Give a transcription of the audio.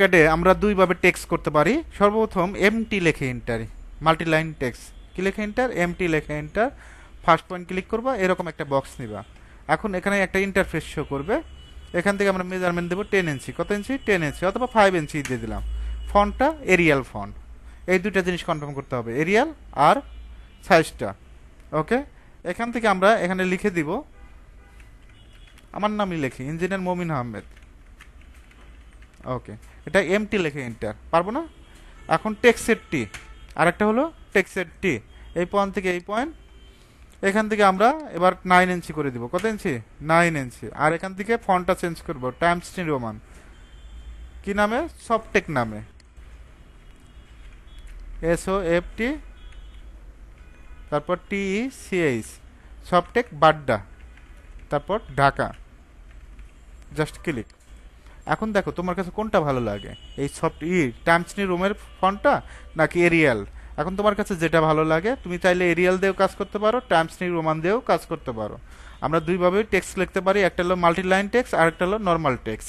অটোক্যাডে আমরা দুইভাবে টেক্সট করতে পারি। সর্বপ্রথম এমটি লেখে এন্টার মাল্টিলাইন টেক্সট কি লেখে এন্টার এমটি লেখে এন্টার ফার্স্ট পয়েন্ট ক্লিক করবা, এরকম একটা বক্স নিবা। এখন এখানে একটা ইন্টারফেস শো করবে। এখান থেকে আমরা মেজারমেন্ট দেবো টেন ইঞ্চি কত ইঞ্চি টেন ইঞ্চি অথবা ফাইভ ইঞ্চি দিয়ে দিলাম। ফন্টটা এরিয়াল ফন্ট এই দুইটা জিনিস কনফার্ম করতে হবে। এরিয়াল আর সাইজটা ওকে এখান থেকে আমরা এখানে লিখে দিব। আমার নামই লেখি, ইঞ্জিনিয়ার মমিন আহমেদ। ওকে এটা এমটি লেখে এন্টার পারব না? এখন টেক্সের টি আরেকটা হলো টেক্সের টি এই পয়েন্ট থেকে এই পয়েন্ট এখান থেকে আমরা এবার নাইন ইঞ্চি করে দিব। কত ইঞ্চি নাইন ইঞ্চি আর এখান থেকে ফন্টটা চেঞ্জ করব। টাইমস টি রোমান কি নামে? সফটেক নামে। এস ও এফ টি তারপর টি সিএইচ সফটেক বাড্ডা তারপর ঢাকা জাস্ট ক্লিক এখন দেখো, তোমার কাছে কোনটা ভালো লাগে? এই সফট ই টাইমসনি রুমের ফন্টটা নাকি এরিয়াল এখন তোমার কাছে যেটা ভালো লাগে, তুমি চাইলে এরিয়াল দিয়েও কাজ করতে পারো টাইমসনি রোমান দিয়েও কাজ করতে পারো। আমরা দুইভাবে টেক্সট লিখতে পারি, একটা হলো মাল্টি লাইন টেক্সট আর একটা হলো নর্মাল টেক্সট